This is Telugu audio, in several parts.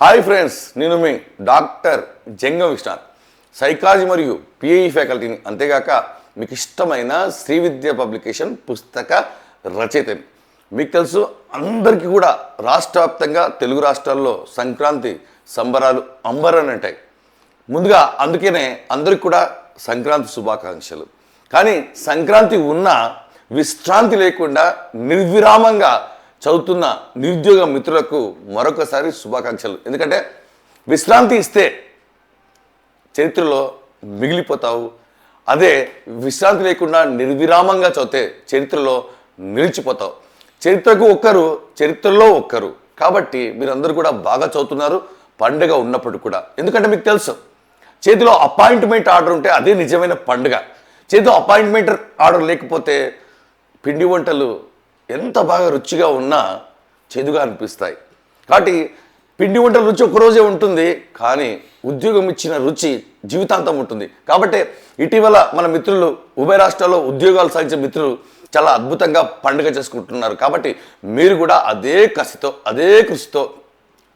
హాయ్ ఫ్రెండ్స్ నేను మీ డాక్టర్ జంగం విష్ణాథ్ సైకాలజీ మరియు పిఐఈ ఫ్యాకల్టీని అంతేగాక మీకు ఇష్టమైన శ్రీ విద్య పబ్లికేషన్ పుస్తక రచయితని మీకు తెలుసు అందరికీ కూడా రాష్ట్ర వ్యాప్తంగా తెలుగు రాష్ట్రాల్లో సంక్రాంతి సంబరాలు అంబరని అంటాయి. ముందుగా అందుకనే అందరికి కూడా సంక్రాంతి శుభాకాంక్షలు. కానీ సంక్రాంతి ఉన్న విశ్రాంతి లేకుండా నిర్విరామంగా చదువుతున్న నిరుద్యోగ మిత్రులకు మరొకసారి శుభాకాంక్షలు. ఎందుకంటే విశ్రాంతి ఇస్తే చరిత్రలో మిగిలిపోతావు. అదే విశ్రాంతి లేకుండా నిర్విరామంగా చదివితే చరిత్రలో నిలిచిపోతావు. చరిత్రకు ఒక్కరు చరిత్రలో ఒక్కరు. కాబట్టి మీరందరూ కూడా బాగా చదువుతున్నారు పండుగ ఉన్నప్పుడు కూడా. ఎందుకంటే మీకు తెలుసు చేతిలో అపాయింట్మెంట్ ఆర్డర్ ఉంటే అదే నిజమైన పండుగ. చేతిలో అపాయింట్మెంట్ ఆర్డర్ లేకపోతే పిండి వంటలు ఎంత బాగా రుచిగా ఉన్నా చేదుగా అనిపిస్తాయి. కాబట్టి పిండి వంటల రుచి ఒకరోజే ఉంటుంది కానీ ఉద్యోగం ఇచ్చిన రుచి జీవితాంతం ఉంటుంది. కాబట్టి ఇటీవల మన మిత్రులు ఉభయ రాష్ట్రాల్లో ఉద్యోగాలు సాధించే మిత్రులు చాలా అద్భుతంగా పండుగ చేసుకుంటున్నారు. కాబట్టి మీరు కూడా అదే కసితో అదే కృషితో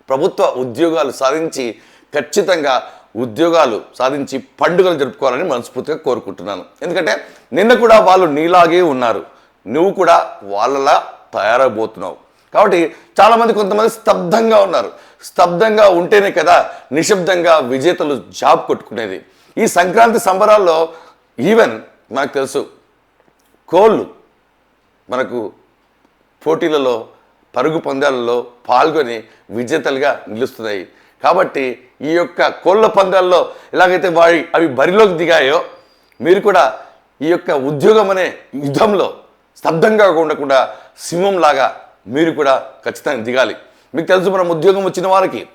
ప్రభుత్వ ఉద్యోగాలు సాధించి ఖచ్చితంగా ఉద్యోగాలు సాధించి పండుగలు జరుపుకోవాలని మనస్ఫూర్తిగా కోరుకుంటున్నాను. ఎందుకంటే నిన్న కూడా వాళ్ళు నీలాగే ఉన్నారు. నువ్వు కూడా వాళ్ళలా తయారైపోతున్నావు కాబట్టి చాలామంది కొంతమంది స్తబ్దంగా ఉన్నారు. స్తబ్దంగా ఉంటేనే కదా నిశ్శబ్దంగా విజేతలు జాబ్ కొట్టుకునేది. ఈ సంక్రాంతి సంబరాల్లో ఈవెన్ నాకు తెలుసు కోళ్ళు మనకు పోటీలలో పరుగు పందాలలో పాల్గొని విజేతలుగా నిలుస్తున్నాయి. కాబట్టి ఈ యొక్క కోళ్ళ పందాల్లో ఎలాగైతే వారి అవి బరిలోకి దిగాయో మీరు కూడా ఈ యొక్క ఉద్యోగం అనే యుద్ధంలో స్తబ్దంగా ఉండకుండా సింహంలాగా మీరు కూడా ఖచ్చితంగా దిగాలి. మీకు తెలుసు మనం ఉద్యోగం వచ్చిన వారికి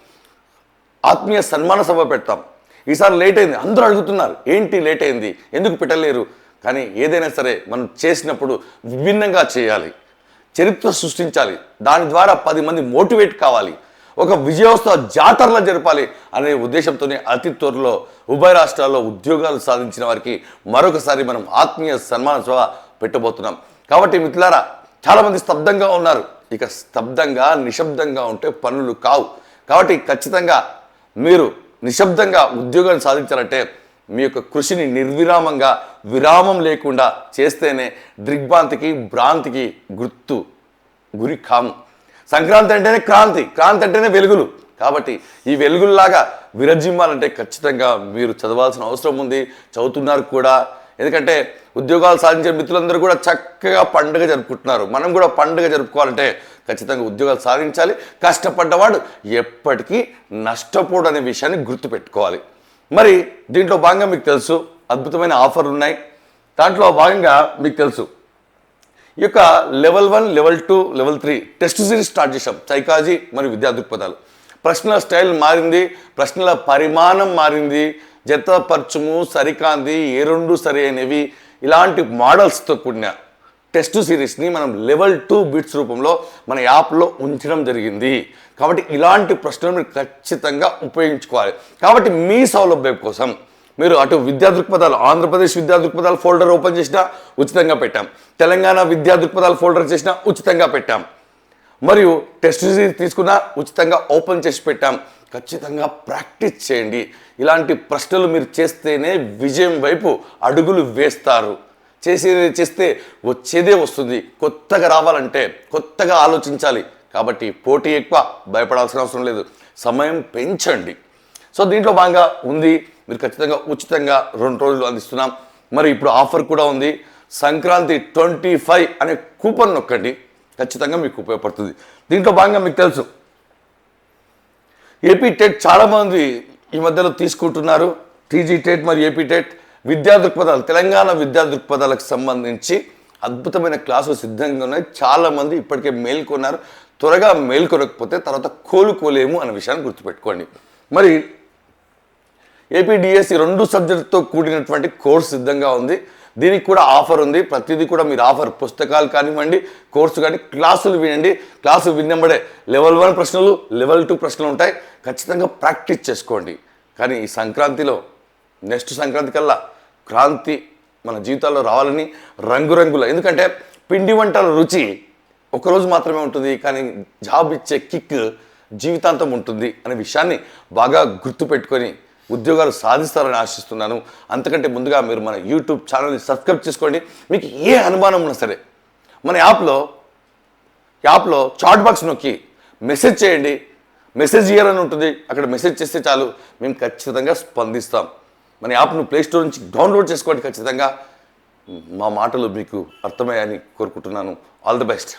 ఆత్మీయ సన్మాన సభ పెడతాం. ఈసారి లేట్ అయింది. అందరూ అడుగుతున్నారు ఏంటి లేట్ అయింది? ఎందుకు పెట్టలేరు? కానీ ఏదైనా సరే మనం చేసినప్పుడు విభిన్నంగా చేయాలి. చరిత్ర సృష్టించాలి. దాని ద్వారా పది మంది మోటివేట్ కావాలి. ఒక విజయోత్సవ జాతరలా జరపాలి అనే ఉద్దేశంతోనే అతి త్వరలో ఉభయ రాష్ట్రాల్లో ఉద్యోగాలు సాధించిన వారికి మరొకసారి మనం ఆత్మీయ సన్మాన సభ పెట్టబోతున్నాం. కాబట్టి మిత్రులారా చాలామంది స్తబ్దంగా ఉన్నారు. ఇక స్తబ్దంగా నిశ్శబ్దంగా ఉంటే పనులు కావు. కాబట్టి ఖచ్చితంగా మీరు నిశ్శబ్దంగా ఉద్యోగాన్ని సాధించాలంటే మీ యొక్క కృషిని నిర్విరామంగా విరామం లేకుండా చేస్తేనే దిగ్భ్రాంతికి భ్రాంతికి గుర్తు గురి కాము. సంక్రాంతి అంటేనే క్రాంతి క్రాంతి అంటేనే వెలుగులు. కాబట్టి ఈ వెలుగుల్లాగా విరజిమ్మాలంటే ఖచ్చితంగా మీరు చదవాల్సిన అవసరం ఉంది చదువుతున్నారు కూడా. ఎందుకంటే ఉద్యోగాలు సాధించే మిత్రులందరూ కూడా చక్కగా పండుగ జరుపుకుంటున్నారు. మనం కూడా పండుగ జరుపుకోవాలంటే ఖచ్చితంగా ఉద్యోగాలు సాధించాలి. కష్టపడ్డవాడు ఎప్పటికీ నష్టపోడు అనే విషయాన్ని గుర్తుపెట్టుకోవాలి. మరి దీంట్లో భాగంగా మీకు తెలుసు అద్భుతమైన ఆఫర్లు ఉన్నాయి. దాంట్లో భాగంగా మీకు తెలుసు. ఈ యొక్క level one level two level three test series start చేశాం. సైకాలజీ మరియు విద్యా దృక్పథాలు. ప్రశ్నల స్టైల్ మారింది ప్రశ్నల పరిమాణం మారింది జతపరచుము సరికాంది ఏ రెండు సరి అనేవి ఇలాంటి మోడల్స్తో కూడిన టెస్ట్ సిరీస్ని మనం లెవెల్ టూ బిట్స్ రూపంలో మన యాప్లో ఉంచడం జరిగింది. కాబట్టి ఇలాంటి ప్రశ్నలు మీరు ఖచ్చితంగా ఉపయోగించుకోవాలి. కాబట్టి మీ సౌలభ్యం కోసం మీరు అటు విద్యా దృక్పథాలు ఆంధ్రప్రదేశ్ విద్యా దృక్పథాలు ఫోల్డర్ ఓపెన్ చేసినా ఉచితంగా పెట్టాం. తెలంగాణ విద్యా దృక్పథాలు ఫోల్డర్ చేసినా ఉచితంగా పెట్టాం. మరియు టెస్ట్ సిరీస్ తీసుకున్నా ఉచితంగా ఓపెన్ చేసి పెట్టాం. ఖచ్చితంగా ప్రాక్టీస్ చేయండి. ఇలాంటి ప్రశ్నలు మీరు చేస్తేనే విజయం వైపు అడుగులు వేస్తారు. చేసేది చేస్తే వచ్చేదే వస్తుంది. కొత్తగా రావాలంటే కొత్తగా ఆలోచించాలి. కాబట్టి పోటీ ఎక్కువ భయపడాల్సిన అవసరం లేదు. సమయం పెంచండి. సో దీంట్లో బాగా ఉంది. మీరు ఖచ్చితంగా ఉచితంగా రెండు రోజులు అందిస్తున్నాం. మరి ఇప్పుడు ఆఫర్ కూడా ఉంది. సంక్రాంతి ట్వంటీ ఫైవ్ అనే కూపన్ నొక్కండి. ఖచ్చితంగా మీకు ఉపయోగపడుతుంది. దీంట్లో భాగంగా మీకు తెలుసు. ఏపీ టెట్ చాలామంది ఈ మధ్యలో తీసుకుంటున్నారు. టీజీ టెట్ మరియు ఏపీ టెట్ విద్యా దృక్పథాలు తెలంగాణ విద్యా దృక్పథాలకు సంబంధించి అద్భుతమైన క్లాసులు సిద్ధంగా ఉన్నాయి. చాలామంది ఇప్పటికే మేల్కొన్నారు త్వరగా మేల్కొనకపోతే తర్వాత కోలుకోలేము అనే విషయాన్ని గుర్తుపెట్టుకోండి. మరి ఏపీడిఎస్సి రెండు సబ్జెక్టుతో కూడినటువంటి కోర్స్ సిద్ధంగా ఉంది. దీనికి కూడా ఆఫర్ ఉంది. ప్రతిదీ కూడా మీరు ఆఫర్. పుస్తకాలు కానివ్వండి కోర్సు కానీ క్లాసులు వినండి. క్లాసులు వినబడే లెవెల్ వన్ ప్రశ్నలు లెవెల్ టూ ప్రశ్నలు ఉంటాయి. ఖచ్చితంగా ప్రాక్టీస్ చేసుకోండి. కానీ ఈ సంక్రాంతిలో నెక్స్ట్ సంక్రాంతి కల్లా క్రాంతి మన జీవితాల్లో రావాలని రంగురంగుల ఎందుకంటే పిండి వంటల రుచి ఒకరోజు మాత్రమే ఉంటుంది కానీ జాబ్ ఇచ్చే కిక్ జీవితాంతం ఉంటుంది అనే విషయాన్ని బాగా గుర్తుపెట్టుకొని ఉద్యోగాలు సాధిస్తారని ఆశిస్తున్నాను. అంతకంటే ముందుగా మీరు మన యూట్యూబ్ ఛానల్ని సబ్స్క్రైబ్ చేసుకోండి. మీకు ఏ అనుమానం ఉన్నా సరే మన యాప్లో యాప్లో చాట్ బాక్స్ నొక్కి మెసేజ్ చేయండి. మెసేజ్ ఇయ్యాలని ఉంటుంది. అక్కడ మెసేజ్ చేస్తే చాలు. మేము ఖచ్చితంగా స్పందిస్తాం. మన యాప్ను ప్లేస్టోర్ నుంచి డౌన్లోడ్ చేసుకోండి ఖచ్చితంగా. మా మాటలు మీకు అర్థమయ్యాయని కోరుకుంటున్నాను. All the best.